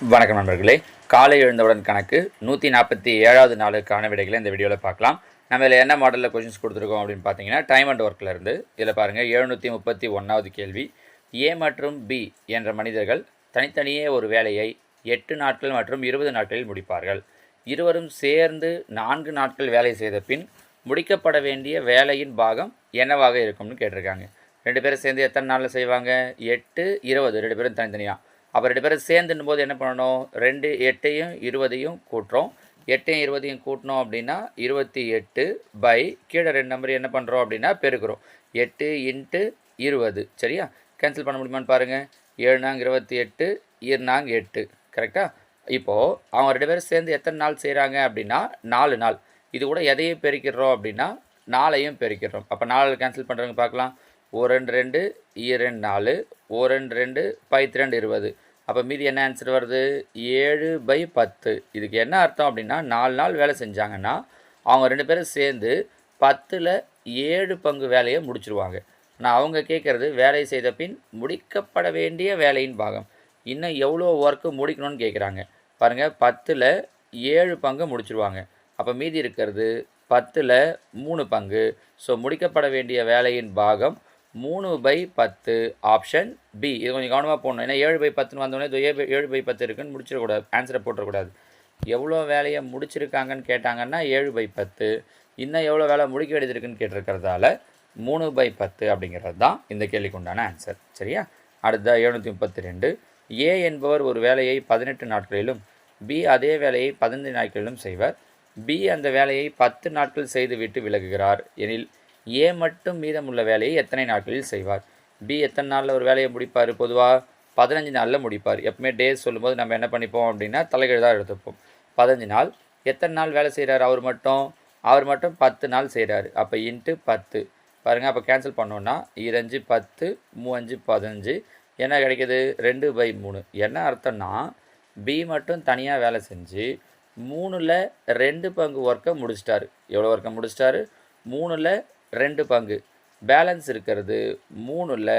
வணக்கம் நண்பர்களே. காலை எழுந்தவுடன் கணக்கு நூற்றி நாற்பத்தி ஏழாவது நாளுக்கான விடைகளை இந்த வீடியோவில் பார்க்கலாம். நம்ம இதில் என்ன மாடலில் கொஷின்ஸ் கொடுத்துருக்கோம் அப்படின்னு பார்த்தீங்கன்னா டைம் அண்ட் ஒர்க்கில் இருந்து. இதில் பாருங்கள் எழுநூற்றி முப்பத்தி ஒன்றாவது கேள்வி. ஏ மற்றும் பி என்ற மனிதர்கள் தனித்தனியே ஒரு வேலையை எட்டு நாட்கள் மற்றும் இருபது நாட்களில் முடிப்பார்கள். இருவரும் சேர்ந்து நான்கு நாட்கள் வேலை செய்த பின் முடிக்கப்பட வேண்டிய வேலையின் பாகம் என்னவாக இருக்கும்னு கேட்டிருக்காங்க. ரெண்டு பேரும் சேர்ந்து எத்தனை நாளில் செய்வாங்க? எட்டு இருபது. ரெண்டு பேரும் தனித்தனியாக அப்போ ரெண்டு பேரும் சேர்ந்துன்னும் போது என்ன பண்ணணும்? ரெண்டு எட்டையும் இருபதையும் கூட்டுறோம். எட்டையும் இருபதையும் கூட்டினோம் அப்படின்னா இருபத்தி எட்டு பை கீழே ரெண்டு நம்பர் என்ன பண்ணுறோம் அப்படின்னா பெருக்கிறோம். எட்டு இன்ட்டு இருபது. சரியா? கேன்சல் பண்ண முடியுமான்னு பாருங்கள் ஏழு நாங்க இருபத்தி எட்டு இரு நாங்க எட்டு. கரெக்டாக இப்போது அவங்க ரெண்டு பேரும் சேர்ந்து எத்தனை நாள் செய்கிறாங்க அப்படின்னா நாலு நாள். இது கூட எதையும் பெருக்கிடுறோம் அப்படின்னா நாளையும் பெருக்கிடுறோம். அப்போ நாலு கேன்சல் பண்ணுறவங்க பார்க்கலாம். ஒரு ரெண்டு ரெண்டு இரண்டு நாலு. ஒரு ரெண்டு ரெண்டு பைத்து ரெண்டு இருபது. அப்போ மீதி என்ன ஆன்சர் வருது? ஏழு பை பத்து. இதுக்கு என்ன அர்த்தம் அப்படின்னா நாலு நாள் வேலை செஞ்சாங்கன்னா அவங்க ரெண்டு பேரும் சேர்ந்து பத்தில் ஏழு பங்கு வேலையை முடிச்சிருவாங்க. ஆனால் அவங்க கேட்குறது வேலை செய்த பின் முடிக்கப்பட வேண்டிய வேலையின் பாகம். இன்னும் எவ்வளோ ஒர்க்கு முடிக்கணும்னு கேட்குறாங்க. பாருங்கள் பத்தில் ஏழு பங்கு முடிச்சிருவாங்க. அப்போ மீதி இருக்கிறது பத்தில் மூணு பங்கு. ஸோ முடிக்கப்பட வேண்டிய வேலையின் பாகம் மூணு பை பத்து ஆப்ஷன் பி இது கொஞ்சம் கவனமாக போடணும். ஏன்னா ஏழு பை பத்துன்னு வந்தோடனே ஏழு ஏழு பை பத்து இருக்குன்னு முடிச்சிடக்கூடாது. ஆன்சரை போட்டக்கூடாது எவ்வளோ வேலையை முடிச்சிருக்காங்கன்னு கேட்டாங்கன்னா ஏழு பை பத்து. இன்னும் எவ்வளோ வேலை முடிக்க வேண்டியது இருக்குன்னு கேட்டிருக்கிறதால மூணு பை பத்து அப்படிங்கிறது தான் இந்த கேள்விக்கு உண்டான ஆன்சர் சரியா? அடுத்த எழுநூற்றி முப்பத்தி ரெண்டு ஏ என்பவர் ஒரு வேலையை பதினெட்டு நாட்களிலும் பி அதே வேலையை பதினைந்து நாட்களிலும் செய்வர். பி அந்த வேலையை பத்து நாட்கள் செய்துவிட்டு விலகுகிறார். எனில் ஏ மட்டும் மீதமுள்ள வேலையை எத்தனை நாட்களில் செய்வார்? பி எத்தனை நாளில் ஒரு வேலையை முடிப்பார்? பொதுவாக பதினஞ்சு நாளில் முடிப்பார். எப்பவுமே டேஸ் சொல்லும்போது நம்ம என்ன பண்ணிப்போம் அப்படின்னா தலைகீழ் தான் எடுத்துப்போம். பதினஞ்சு நாள். எத்தனை நாள் வேலை செய்கிறார் அவர் மட்டும்? அவர் மட்டும் பத்து நாள் செய்கிறாரு அப்போ இன்ட்டு பத்து. பாருங்கள் அப்போ கேன்சல் பண்ணோன்னா இரஞ்சு பத்து மூவஞ்சு பதினஞ்சு. என்ன கிடைக்கிது? ரெண்டு பை மூணு. என்ன அர்த்தம்னா பி மட்டும் தனியாக வேலை செஞ்சு மூணில் ரெண்டு பங்கு ஒர்க்கை முடிச்சிட்டாரு. எவ்வளோ ஒர்க்கை முடிச்சிட்டாரு? மூணில் ரெண்டு பங்கு. பேலன்ஸ் இருக்கிறது மூணில்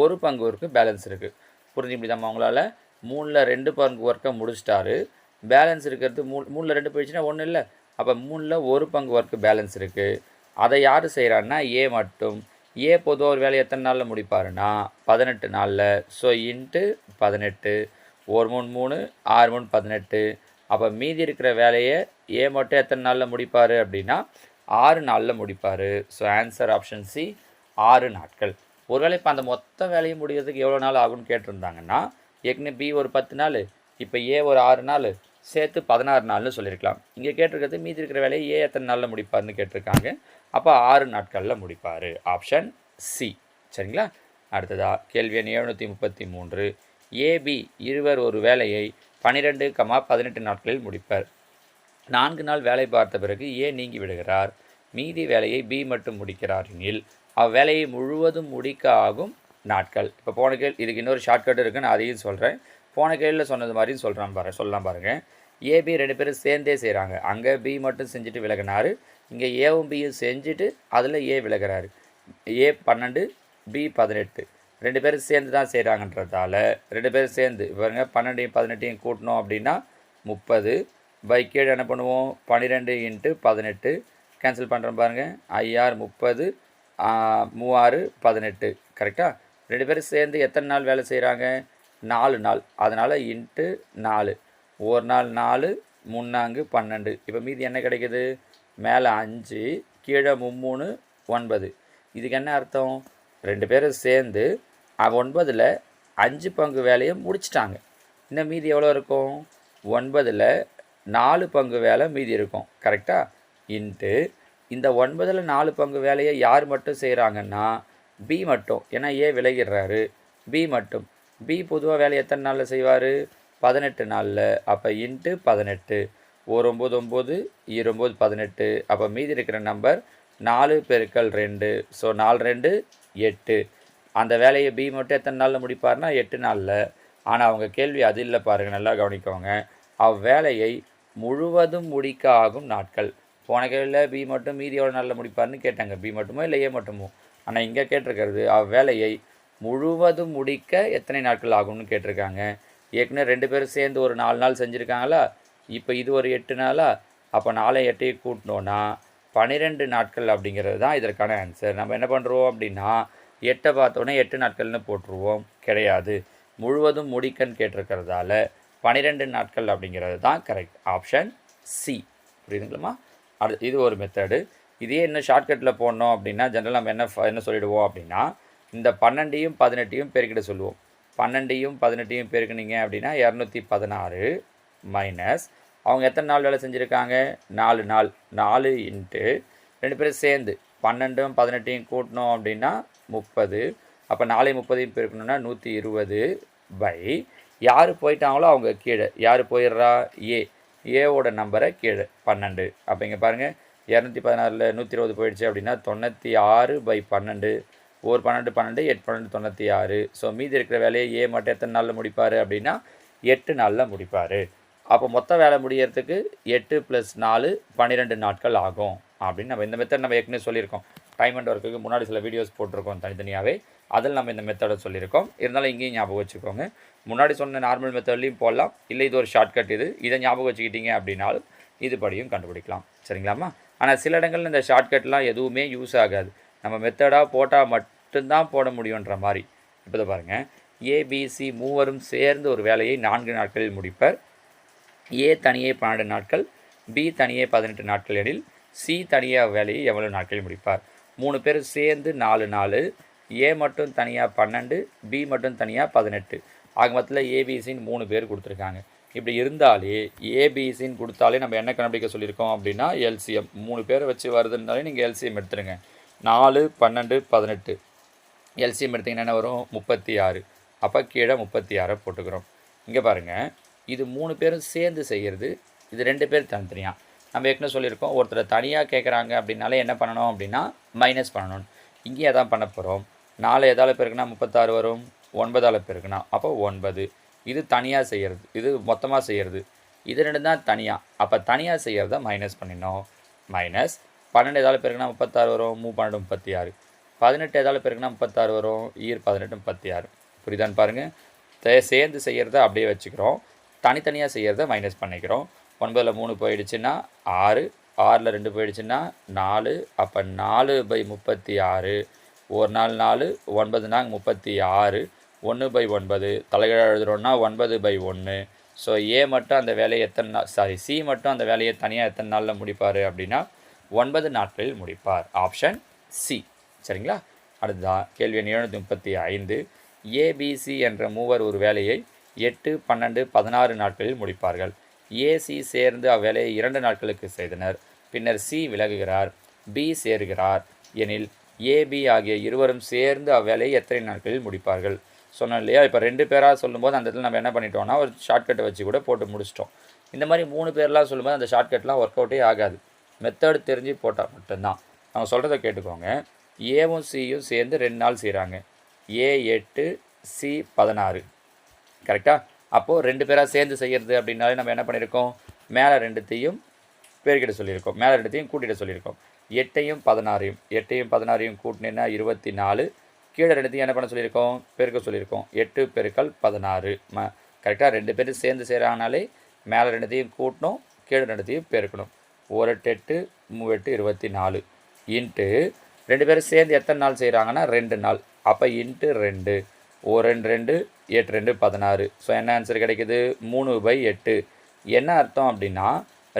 ஒரு பங்கு ஒர்க்கு பேலன்ஸ் இருக்குது புரிஞ்சு முடியாமல் உங்களால்? மூணில் ரெண்டு பங்கு ஒர்க்கை முடிச்சிட்டாரு. பேலன்ஸ் இருக்கிறது மூ மூணில் ரெண்டு போயிடுச்சுன்னா ஒன்றும் இல்லை. அப்போ மூணில் ஒரு பங்கு ஒர்க்கு பேலன்ஸ் இருக்குது அதை யார் செய்கிறான்னா ஏ மட்டும். ஏ பொதுவாக ஒரு வேலையை எத்தனை நாளில் முடிப்பாருன்னா பதினெட்டு நாளில். ஸோ இன்ட்டு பதினெட்டு. ஒரு மூணு மூணு ஆறு மூணு பதினெட்டு. அப்போ மீதி இருக்கிற வேலையை ஏ மட்டும் எத்தனை நாளில் முடிப்பார் அப்படின்னா ஆறு நாளில் முடிப்பார். ஸோ ஆன்சர் ஆப்ஷன் சி ஆறு நாட்கள். ஒருவேளை இப்போ அந்த மொத்த வேலையை முடிகிறதுக்கு எவ்வளோ நாள் ஆகும்னு கேட்டிருந்தாங்கன்னா ஏற்கனவே பி ஒரு பத்து நாள் இப்போ ஏ ஒரு ஆறு நாள் சேர்த்து பதினாறு நாள்னு சொல்லியிருக்கலாம். இங்கே கேட்டிருக்கிறது மீதி இருக்கிற வேலையை ஏ எத்தனை நாளில் முடிப்பார்னு கேட்டிருக்காங்க. அப்போ ஆறு நாட்களில் முடிப்பார். ஆப்ஷன் சி சரிங்களா? அடுத்ததா கேள்வி எண் எழுநூற்றி முப்பத்தி மூன்று. ஏபி இருவர் ஒரு வேலையை பன்னிரெண்டு கமா பதினெட்டு நாட்களில் முடிப்பர். நான்கு நாள் வேலை பார்த்த பிறகு ஏ நீங்கி விடுகிறார்? மீதி வேலையை பி மட்டும் முடிக்கிறார் எனில் அவ்வேலையை முழுவதும் முடிக்க ஆகும் நாட்கள். இப்போ போன கேள் இதுக்கு இன்னொரு ஷார்ட்கட் இருக்குது நான் அதையும் சொல்கிறேன் போன கேளில் சொன்னது மாதிரியும் சொல்கிறான் பாரு சொல்லலாம் பாருங்கள் ஏபி ரெண்டு பேரும் சேர்ந்தே செய்கிறாங்க அங்கே பி மட்டும் செஞ்சுட்டு விலகினார். இங்கே ஏவும் பியும் செஞ்சுட்டு அதில் ஏ விலகிறாரு. ஏ பன்னெண்டு பி பதினெட்டு. ரெண்டு பேரும் சேர்ந்து தான் செய்கிறாங்கன்றதால ரெண்டு பேரும் சேர்ந்து பாருங்க பன்னெண்டையும் பதினெட்டையும் கூட்டினோம் அப்படின்னா முப்பது பை கீழே என்ன பண்ணுவோம்? பன்னிரெண்டு இன்ட்டு பதினெட்டு. கேன்சல் பண்ணுறோம் பாருங்கள் ஐஆர் முப்பது மூவாறு பதினெட்டு. கரெக்டாக ரெண்டு பேரும் சேர்ந்து எத்தனை நாள் வேலை செய்கிறாங்க நாலு நாள். அதனால் இன்ட்டு நாலு. ஒரு நாள் நாலு முன்னாங்கு பன்னெண்டு. இப்போ மீதி என்ன கிடைக்குது? மேலே அஞ்சு கீழே மும்மூணு ஒன்பது. இதுக்கு என்ன அர்த்தம்? ரெண்டு பேரும் சேர்ந்து ஒன்பதில் அஞ்சு பங்கு வேலையை முடிச்சிட்டாங்க. இன்னும் மீதி எவ்வளோ இருக்கும்? ஒன்பதில் நாலு பங்கு வேலை மீதி இருக்கும். கரெக்டாக இன்ட்டு இந்த ஒன்பதில் நாலு பங்கு வேலையை யார் மட்டும் செய்கிறாங்கன்னா பி மட்டும். ஏன்னா ஏ விலகிடுறாரு. பி மட்டும். பி பொதுவாக வேலை எத்தனை நாளில் செய்வார்? பதினெட்டு நாளில். அப்போ இன்ட்டு பதினெட்டு. ஒரு ஒம்பது ஒம்பது இருபது பதினெட்டு. அப்போ மீதி இருக்கிற நம்பர் நாலு பெருக்கல் ரெண்டு. ஸோ நாலு ரெண்டு எட்டு. அந்த வேலையை பி மட்டும் எத்தனை நாளில் முடிப்பார்னா எட்டு நாளில். ஆனால் அவங்க கேள்வி அது இல்லை பாருங்கள் நல்லா கவனிக்கோங்க. அவ்வேலையை முழுவதும் முடிக்க ஆகும் நாட்கள். போன கேள்வியில் பி மட்டும் மீதி எவ்வளோ நாளில் முடிப்பார்னு கேட்டாங்க. பி மட்டுமோ இல்லை ஏ மட்டுமோ? ஆனால் இங்கே கேட்டிருக்கிறது அவ்வேலையை முழுவதும் முடிக்க எத்தனை நாட்கள் ஆகும்னு கேட்டிருக்காங்க. ஏற்கனவே ரெண்டு பேரும் சேர்ந்து ஒரு நாலு நாள் செஞ்சுருக்காங்களா? இப்போ இது ஒரு எட்டு நாளா? அப்போ நாளை எட்டையும் கூட்டினோன்னா பன்னிரெண்டு நாட்கள் அப்படிங்கிறது தான் இதற்கான ஆன்சர் நம்ம என்ன பண்ணுறோம் அப்படின்னா எட்டை பார்த்தோன்னே எட்டு நாட்கள்னு போட்டுருவோம். கிடையாது. முழுவதும் முடிக்கன்னு கேட்டிருக்கிறதால பன்னிரெண்டு நாட்கள் அப்படிங்கிறது தான் கரெக்ட் ஆப்ஷன் சி புரியுதுங்களா? அடுத்து இது ஒரு மெத்தடு இதே இன்னும் ஷார்ட்கட்டில் போடணும் அப்படின்னா ஜென்ரல் நம்ம என்ன என்ன சொல்லிவிடுவோம் அப்படின்னா இந்த பன்னெண்டையும் பதினெட்டையும் பெருக்கிட சொல்லுவோம். பன்னெண்டையும் பதினெட்டையும் பெருக்குனீங்க அப்படின்னா இரநூத்தி பதினாறு மைனஸ் அவங்க எத்தனை நாள் வேலை செஞ்சுருக்காங்க? நாலு நாள். நாலு இன்ட்டு ரெண்டு பேரும் சேர்ந்து பன்னெண்டும் பதினெட்டையும் கூட்டினோம் அப்படின்னா முப்பது. அப்போ நாளை முப்பதையும் பெருக்கணும்னா நூற்றி இருபது பை யார் போயிட்டாங்களோ அவங்க கீழே. யார் போயிடுறா? ஏ. ஏவோட நம்பரை கீழே. பன்னெண்டு. அப்போ இங்கே பாருங்கள் இரநூத்தி பதினாறில் நூற்றி இருபது போயிடுச்சு அப்படின்னா தொண்ணூற்றி ஆறு பை பன்னெண்டு. ஒரு பன்னெண்டு பன்னெண்டு எட்டு பன்னெண்டு தொண்ணூற்றி ஆறு. ஸோ மீதி இருக்கிற வேலையை ஏ மட்டும் எத்தனை நாளில் முடிப்பார் அப்படின்னா எட்டு நாளில் முடிப்பார். அப்போ மொத்த வேலை முடியறதுக்கு எட்டு ப்ளஸ் நாலு பன்னிரெண்டு நாட்கள் ஆகும். அப்படின்னு நம்ம இந்த மெத்தட் நம்ம ஏற்கனவே சொல்லியிருக்கோம். டைம் அண்ட் ஒர்க்குக்கு முன்னாடி சில வீடியோஸ் போட்டிருக்கோம் தனித்தனியாகவே அதில் நம்ம இந்த மெத்தடை சொல்லியிருக்கோம். இருந்தாலும் இங்கேயும் ஞாபகம் வச்சுக்கோங்க. முன்னாடி சொன்ன நார்மல் மெத்தட்லேயும் போடலாம். இல்லை இது ஒரு ஷார்ட்கட் இது. இதை ஞாபகம் வச்சுக்கிட்டீங்க அப்படின்னாலும் இதுபடியும் கண்டுபிடிக்கலாம். சரிங்களாம்மா? ஆனால் சில இடங்களில் இந்த ஷார்ட்கட்லாம் எதுவுமே யூஸ் ஆகாது. நம்ம மெத்தடாக போட்டால் மட்டும்தான் போட முடியுன்ற மாதிரி. இப்போ பாருங்கள் ஏபிசி மூவரும் சேர்ந்து ஒரு வேலையை நான்கு நாட்களில் முடிப்பர். ஏ தனியே பன்னெண்டு நாட்கள். பி தனியே பதினெட்டு நாட்கள் எனில் சி தனியாக வேலையை எவ்வளவு நாட்களில் முடிப்பார்? மூணு பேர் சேர்ந்து நாலு நாலு. ஏ மட்டும் தனியாக பன்னெண்டு பி மட்டும் தனியாக பதினெட்டு. ஆக மொத்தத்தில் ஏபிசின்னு மூணு பேர் கொடுத்துருக்காங்க. இப்படி இருந்தாலே ஏபிசின்னு கொடுத்தாலே நம்ம என்ன கண்டுபிடிக்க சொல்லியிருக்கோம் அப்படின்னா எல்சிஎம் மூணு பேரை வச்சு வருதுன்னாலே நீங்கள் எல்சிஎம் எடுத்துருங்க. நாலு பன்னெண்டு பதினெட்டு. எல்சிஎம் எடுத்திங்கன்னா என்ன வரும்? முப்பத்தி ஆறு. அப்போ கீழே முப்பத்தி ஆறை போட்டுக்கிறோம். இங்கே பாருங்கள் இது மூணு பேரும் சேர்ந்து செய்கிறது இது ரெண்டு பேர் தனித்தனியாக நம்ம ஏற்கனவே சொல்லியிருக்கோம் ஒருத்தர் தனியாக கேட்குறாங்க அப்படின்னாலே என்ன பண்ணணும் அப்படின்னா மைனஸ் பண்ணணும். இங்கேயே தான் பண்ண போகிறோம் நாலு எதால் பேருக்குன்னா முப்பத்தாறு வரும் ஒன்பதால் பேருக்குன்னா அப்போ ஒன்பது. இது தனியாக செய்கிறது இது மொத்தமாக செய்கிறது இது ரெண்டு தான் தனியாக அப்போ தனியாக செய்கிறத மைனஸ் பண்ணிடணும். மைனஸ் பன்னெண்டு எதால் பேருக்குன்னா முப்பத்தாறு வரும் மூ பன்னெண்டு முப்பத்தி ஆறு. பதினெட்டு எதால் பேருக்குன்னா முப்பத்தாறு வரும் ஈர் பதினெட்டு முப்பத்தி ஆறு. புரியுதான்னு பாருங்கள் சேர்ந்து செய்கிறத அப்படியே வச்சுக்கிறோம். தனித்தனியாக செய்கிறத மைனஸ் பண்ணிக்கிறோம். ஒன்பதில் மூணு போயிடுச்சுன்னா ஆறு ஆறில் ரெண்டு போயிடுச்சுன்னா நாலு அப்போ நாலு பை முப்பத்தி ஆறு. ஒரு நாள் நாலு ஒன்பது நாங்க முப்பத்தி ஆறு. ஒன்று பை ஒன்பது. தலைகீழாக எழுதுறோன்னா ஒன்பது பை ஒன்று ஸோ ஏ மட்டும் அந்த வேலையை எத்தனை நாள் சாரி சி மட்டும் அந்த வேலையை தனியாக எத்தனை நாளில் முடிப்பார் அப்படின்னா ஒன்பது நாட்களில் முடிப்பார். ஆப்ஷன் சி சரிங்களா? அடுத்ததான் கேள்வி எழுநூற்றி முப்பத்தி ஐந்து. ஏபிசி என்ற மூவர் ஒரு வேலையை எட்டு பன்னெண்டு பதினாறு நாட்களில் முடிப்பார்கள். ஏசி சேர்ந்து அவ்வேலையை இரண்டு நாட்களுக்கு செய்தனர். பின்னர் சி விலகுகிறார் பி சேருகிறார் எனில் ஏபி ஆகிய இருவரும் சேர்ந்து அவ்வேலையை எத்தனை நாட்களில் முடிப்பார்கள்? சொன்னோம் இல்லையா? இப்போ ரெண்டு பேராக சொல்லும்போது அந்த இடத்துல நம்ம என்ன பண்ணிட்டோம்னா ஒரு ஷார்ட்கட்டை வச்சு கூட போட்டு முடிச்சிட்டோம். இந்த மாதிரி மூணு பேர்லாம் சொல்லும்போது அந்த ஷார்ட்கட்லாம் ஒர்க் அவுட்டே ஆகாது. மெத்தட் தெரிஞ்சு போட்டால் மட்டும்தான். அவங்க சொல்கிறத கேட்டுக்கோங்க. ஏவும் சியும் சேர்ந்து ரெண்டு நாள் செய்கிறாங்க ஏ எட்டு சி பதினாறு. கரெக்டாக அப்போது ரெண்டு பேராக சேர்ந்து செய்கிறது அப்படின்னாலே நம்ம என்ன பண்ணியிருக்கோம் மேலே ரெண்டுத்தையும் பெருக்கிட சொல்லியிருக்கோம். மேலே ரெண்டுத்தையும் கூட்டிட சொல்லியிருக்கோம். எட்டையும் பதினாறையும் எட்டையும் பதினாறையும் கூட்டினேன்னா இருபத்தி நாலு கீழே ரெண்டுத்தையும் என்ன பண்ண சொல்லியிருக்கோம்? பெருக்க சொல்லியிருக்கோம். எட்டு பெருக்கல் பதினாறு. ம கரெக்டாக ரெண்டு பேரும் சேர்ந்து செய்கிறாங்கனாலே மேலே ரெண்டுத்தையும் கூட்டணும் கீழே ரெண்டுத்தையும் பெருக்கணும். ஒரு எட்டு எட்டு மூவெட்டு எட்டு இருபத்தி நாலு இன்ட்டு ரெண்டு பேரும் சேர்ந்து எத்தனை நாள் செய்கிறாங்கன்னா ரெண்டு நாள். அப்போ இன்ட்டு ரெண்டு. ஒரு ரெண்டு ரெண்டு எட்டு ரெண்டு பதினாறு. ஸோ என்ன ஆன்சர் கிடைக்குது? மூணு பை எட்டு. என்ன அர்த்தம் அப்படின்னா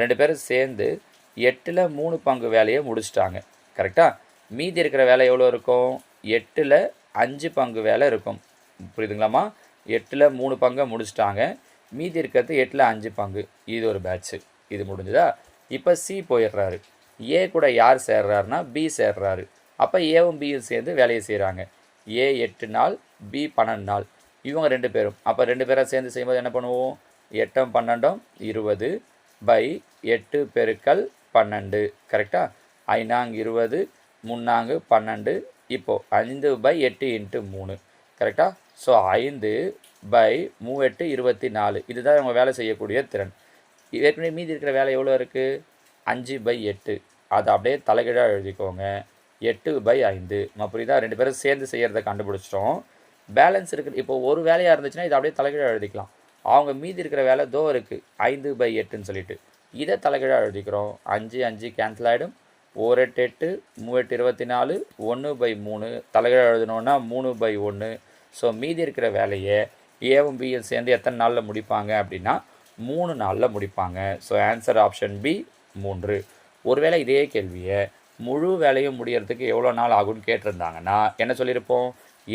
ரெண்டு பேரும் சேர்ந்து எட்டில் மூணு பங்கு வேலையை முடிச்சிட்டாங்க. கரெக்டாக மீதி இருக்கிற வேலை எவ்வளோ இருக்கும்? எட்டில் அஞ்சு பங்கு வேலை இருக்கும். புரியுதுங்களாம்மா? எட்டில் மூணு பங்கை முடிச்சிட்டாங்க. மீதி இருக்கிறது எட்டில் அஞ்சு பங்கு. இது ஒரு பேட்ச்சு இது முடிஞ்சுதா? இப்போ சி போயிடுறாரு. ஏ கூட யார் சேர்றாருனா பி சேர்றாரு. அப்போ ஏவும் பியும் சேர்ந்து வேலையை செய்கிறாங்க ஏ எட்டு நாள் பி பன்னெண்டு நாள். இவங்க ரெண்டு பேரும். அப்போ ரெண்டு பேரை சேர்ந்து செய்யும்போது என்ன பண்ணுவோம்? எட்டும் பன்னெண்டும் இருபது பை எட்டு பெருக்கல் பன்னெண்டு. கரெக்டாக ஐநாங் இருபது முன்னாங்கு பன்னெண்டு. இப்போது ஐந்து பை எட்டு இன்ட்டு மூணு. கரெக்டாக ஸோ ஐந்து பை மூவெட்டு இருபத்தி நாலு. இதுதான் இவங்க வேலை செய்யக்கூடிய திறன். ஏற்கனவே மீதி இருக்கிற வேலை எவ்வளோ இருக்குது அஞ்சு பை எட்டு. அதை அப்படியே தலைகீழாக எழுதிக்கோங்க. எட்டு பை ஐந்து. நம்ம புரியுதா? ரெண்டு பேரும் சேர்ந்து செய்கிறத கண்டுபிடிச்சிட்டோம். பேலன்ஸ் இருக்குது இப்போ ஒரு வேலையாக இருந்துச்சுன்னா இதை அப்படியே தலைகீழாக எழுதிக்கலாம். அவங்க மீதி இருக்கிற வேலை தோ இருக்குது ஐந்து பை எட்டுன்னு சொல்லிட்டு. இதை தலைகீழாக எழுதிக்கிறோம். அஞ்சு அஞ்சு கேன்சல் ஆகிடும் ஒரு எட்டு எட்டு மூவெட்டு இருபத்தி நாலு ஒன்று பை மூணு. தலைகீழாக எழுதணுன்னா மூணு பை ஒன்று ஸோ மீதி இருக்கிற வேலையை ஏவும் பியும் சேர்ந்து எத்தனை நாளில் முடிப்பாங்க அப்படின்னா மூணு நாளில் முடிப்பாங்க. ஸோ ஆன்சர் ஆப்ஷன் பி மூன்று. ஒருவேளை இதே கேள்வியை முழு வேலையும் முடியறதுக்கு எவ்வளோ நாள் ஆகும்னு கேட்டிருந்தாங்கன்னா என்ன சொல்லியிருப்போம்?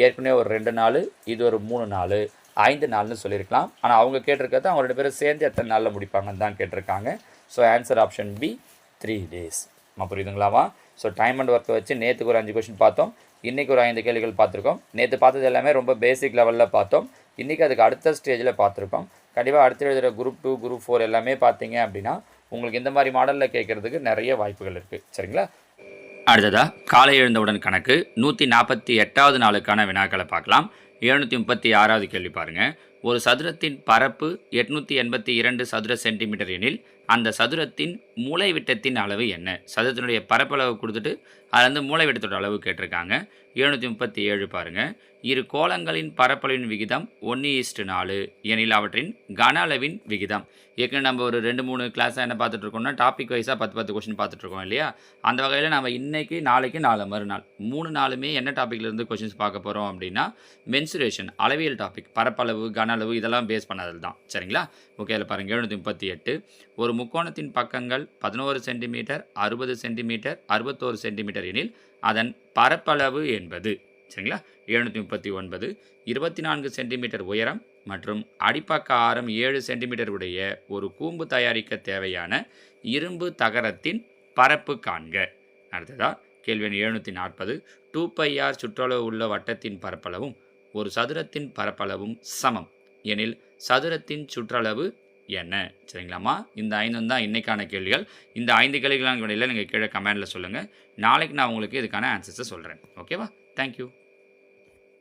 ஏற்கனவே ஒரு ரெண்டு நாள் இது ஒரு மூணு நாள் ஐந்து நாள்னு சொல்லியிருக்கலாம். ஆனால் அவங்க கேட்டிருக்கிறது அவங்க ரெண்டு பேரும் சேர்ந்து எத்தனை நாளில் முடிப்பாங்கன்னு தான் கேட்டிருக்காங்க. So answer option B three days நம்ம புரியுதுங்களாமா ஸோ டைம் அண்ட் ஒர்க்கை வச்சு நேற்றுக்கு ஒரு அஞ்சு கொஷின் பார்த்தோம். இன்றைக்கி ஒரு ஐந்து கேள்விகள் பார்த்துருக்கோம். நேற்று பார்த்தது எல்லாமே ரொம்ப பேசிக் லெவலில் பார்த்தோம். இன்றைக்கி அதுக்கு அடுத்த ஸ்டேஜில் பார்த்துருக்கோம். கண்டிப்பாக அடுத்து எழுதுகிற குரூப் டூ குரூப் ஃபோர் எல்லாமே பார்த்தீங்க அப்படின்னா உங்களுக்கு இந்த மாதிரி மாடலில் கேட்குறதுக்கு நிறைய வாய்ப்புகள் இருக்குது சரிங்களா? அடுத்ததாக காலை எழுந்தவுடன் கணக்கு நூற்றி நாற்பத்தி எட்டாவது நாளுக்கான வினாக்களை பார்க்கலாம். எழுநூற்றி முப்பத்தி ஆறாவது கேள்வி பாருங்கள் ஒரு சதுரத்தின் பரப்பு எட்நூற்றி எண்பத்தி இரண்டு சதுர சென்டிமீட்டர் எனில் அந்த சதுரத்தின் மூளைவிட்டத்தின் அளவு என்ன? சதுரத்தினுடைய பரப்பளவு கொடுத்துட்டு அது வந்து மூலைவிட்டத்தோட அளவு கேட்டிருக்காங்க. எழுநூற்றி முப்பத்தி ஏழு பாருங்கள் இரு கோலங்களின் பரப்பளவின் விகிதம் ஒன்று ஈஸ்ட்டு நாலு. எனில் அவற்றின் கன அளவின் விகிதம். ஏற்கனவே நம்ம ஒரு ரெண்டு மூணு கிளாஸாக என்ன பார்த்துட்ருக்கோம்னா டாபிக் வைஸாக பத்து பத்து கொஷின் பார்த்துட்டு இருக்கோம் இல்லையா? அந்த வகையில் நம்ம இன்றைக்கி நாளைக்கு நாலு மறுநாள் மூணு நாளுமே என்ன டாப்பிக்லேருந்து கொஷின்ஸ் பார்க்க போகிறோம் அப்படின்னா மென்சுரேஷன் அளவியல் டாபிக் பரப்பளவு கன அளவு இதெல்லாம் பேஸ் பண்ணதில் தான் சரிங்களா? ஓகே அதில் பாருங்கள் எழுநூற்றி முப்பத்தி எட்டு ஒரு முக்கோணத்தின் பக்கங்கள் பதினோரு சென்டிமீட்டர் அறுபது சென்டிமீட்டர் அறுபத்தோரு சென்டிமீட்டர் எனில் அதன் பரப்பளவு என்பது. சரிங்களா? எழுநூற்றி முப்பத்தி ஒன்பது இருபத்தி நான்கு சென்டிமீட்டர் உயரம் மற்றும் அடிப்பக்க ஆரம் ஏழு சென்டிமீட்டர் உடைய ஒரு கூம்பு தயாரிக்க தேவையான இரும்பு தகரத்தின் பரப்பு காண்க. அடுத்ததா கேள்வி எண் எழுநூற்றி நாற்பது டூ பையார் சுற்றளவு உள்ள வட்டத்தின் பரப்பளவும் ஒரு சதுரத்தின் பரப்பளவும் சமம். எனில் சதுரத்தின் சுற்றளவு என்ன? சரிங்களாம்மா? இந்த ஐந்தும் தான் இன்றைக்கான கேள்விகள். இந்த ஐந்து கேள்விகளான விடையில் நீங்கள் கீழே கமெண்டில் சொல்லுங்கள் நாளைக்கு நான் உங்களுக்கு இதுக்கான ஆன்சர்ஸை சொல்கிறேன் ஓகேவா தேங்க்யூ